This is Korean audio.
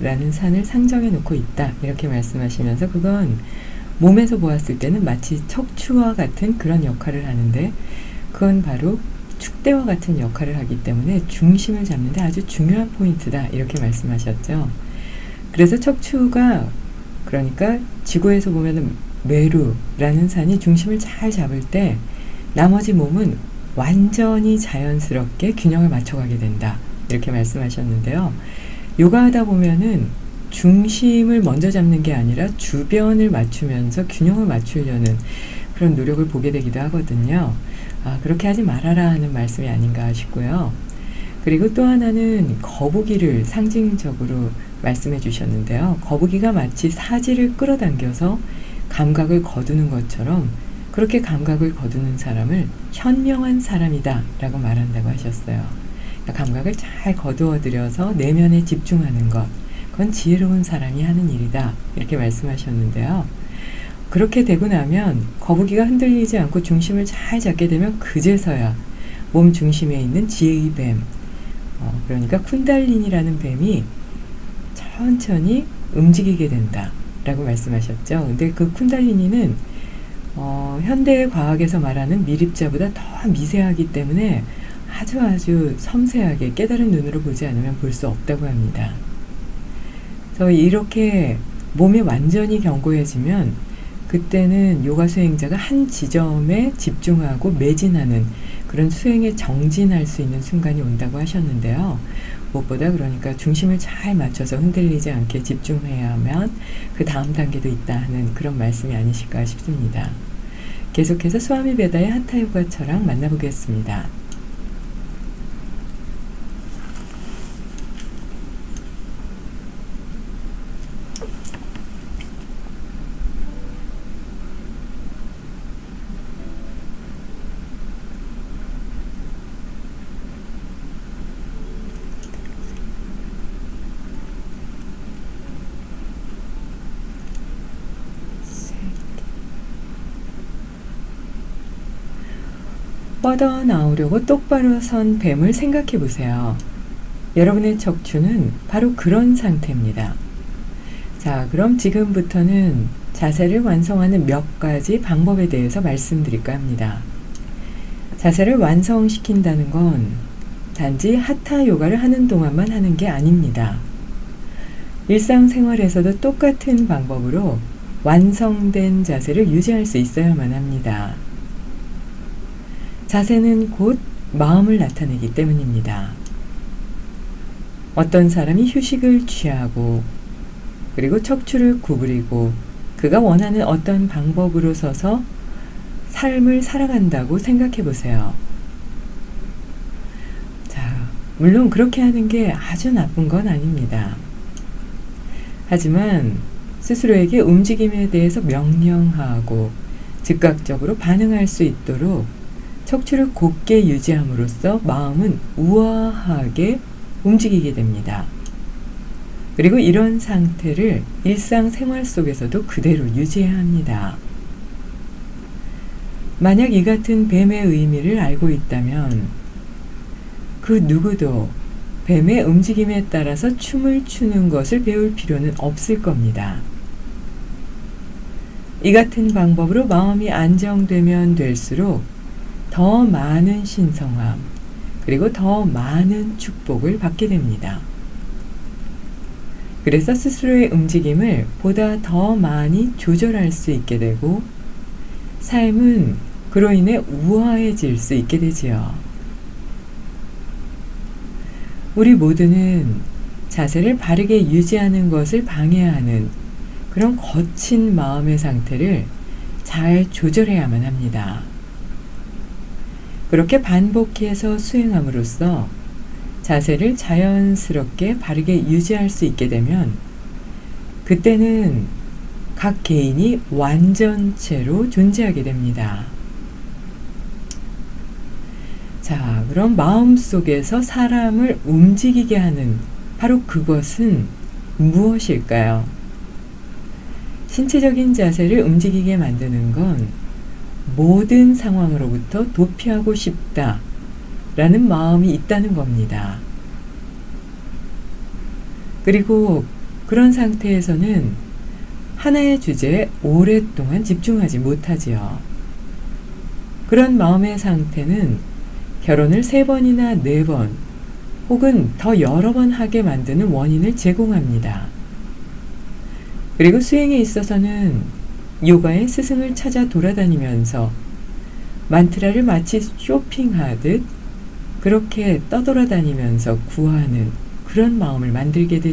라는 산을 상정해 놓고 있다. 이렇게 말씀하시면서 그건 몸에서 보았을 때는 마치 척추와 같은 그런 역할을 하는데 그건 바로 축대와 같은 역할을 하기 때문에 중심을 잡는데 아주 중요한 포인트다. 이렇게 말씀하셨죠. 그래서 척추가 그러니까 지구에서 보면은 메루라는 산이 중심을 잘 잡을 때 나머지 몸은 완전히 자연스럽게 균형을 맞춰가게 된다. 이렇게 말씀하셨는데요. 요가하다 보면은 중심을 먼저 잡는 게 아니라 주변을 맞추면서 균형을 맞추려는 그런 노력을 보게 되기도 하거든요. 아, 그렇게 하지 말아라 하는 말씀이 아닌가 싶고요. 그리고 또 하나는 거북이를 상징적으로 말씀해 주셨는데요. 거북이가 마치 사지를 끌어당겨서 감각을 거두는 것처럼 그렇게 감각을 거두는 사람을 현명한 사람이다 라고 말한다고 하셨어요. 감각을 잘 거두어 들여서 내면에 집중하는 것. 그건 지혜로운 사람이 하는 일이다. 이렇게 말씀하셨는데요. 그렇게 되고 나면 거북이가 흔들리지 않고 중심을 잘 잡게 되면 그제서야 몸 중심에 있는 지혜의 뱀, 어, 그러니까 쿤달린이라는 뱀이 천천히 움직이게 된다. 라고 말씀하셨죠. 근데 그 쿤달리니는 어, 현대 과학에서 말하는 미립자보다 더 미세하기 때문에 아주 아주 섬세하게 깨달은 눈으로 보지 않으면 볼 수 없다고 합니다. 그래서 이렇게 몸이 완전히 견고해지면 그때는 요가 수행자가 한 지점에 집중하고 매진하는 그런 수행에 정진할 수 있는 순간이 온다고 하셨는데요. 무엇보다 그러니까 중심을 잘 맞춰서 흔들리지 않게 집중해야 하면 그 다음 단계도 있다 하는 그런 말씀이 아니실까 싶습니다. 계속해서 수아미 베다의 하타 요가 처랑 만나보겠습니다. 뻗어 나오려고 똑바로 선 뱀을 생각해 보세요. 여러분의 척추는 바로 그런 상태입니다. 자, 그럼 지금부터는 자세를 완성하는 몇 가지 방법에 대해서 말씀드릴까 합니다. 자세를 완성시킨다는 건 단지 하타 요가를 하는 동안만 하는 게 아닙니다. 일상생활에서도 똑같은 방법으로 완성된 자세를 유지할 수 있어야만 합니다. 자세는 곧 마음을 나타내기 때문입니다. 어떤 사람이 휴식을 취하고 그리고 척추를 구부리고 그가 원하는 어떤 방법으로 서서 삶을 살아간다고 생각해 보세요. 자, 물론 그렇게 하는 게 아주 나쁜 건 아닙니다. 하지만 스스로에게 움직임에 대해서 명령하고 즉각적으로 반응할 수 있도록 척추를 곧게 유지함으로써 마음은 우아하게 움직이게 됩니다. 그리고 이런 상태를 일상생활 속에서도 그대로 유지해야 합니다. 만약 이 같은 뱀의 의미를 알고 있다면 그 누구도 뱀의 움직임에 따라서 춤을 추는 것을 배울 필요는 없을 겁니다. 이 같은 방법으로 마음이 안정되면 될수록 더 많은 신성함, 그리고 더 많은 축복을 받게 됩니다. 그래서 스스로의 움직임을 보다 더 많이 조절할 수 있게 되고, 삶은 그로 인해 우아해질 수 있게 되지요. 우리 모두는 자세를 바르게 유지하는 것을 방해하는 그런 거친 마음의 상태를 잘 조절해야만 합니다. 그렇게 반복해서 수행함으로써 자세를 자연스럽게 바르게 유지할 수 있게 되면 그때는 각 개인이 완전체로 존재하게 됩니다. 자, 그럼 마음 속에서 사람을 움직이게 하는 바로 그것은 무엇일까요? 신체적인 자세를 움직이게 만드는 건 모든 상황으로부터 도피하고 싶다 라는 마음이 있다는 겁니다. 그리고 그런 상태에서는 하나의 주제에 오랫동안 집중하지 못하지요. 그런 마음의 상태는 결혼을 세 번이나 네 번, 혹은 더 여러 번 하게 만드는 원인을 제공합니다. 그리고 수행에 있어서는 요가의 스승을 찾아 돌아다니면서 만트라를 마치 쇼핑하듯 그렇게 떠돌아다니면서 구하는 그런 마음을 만들게 되죠.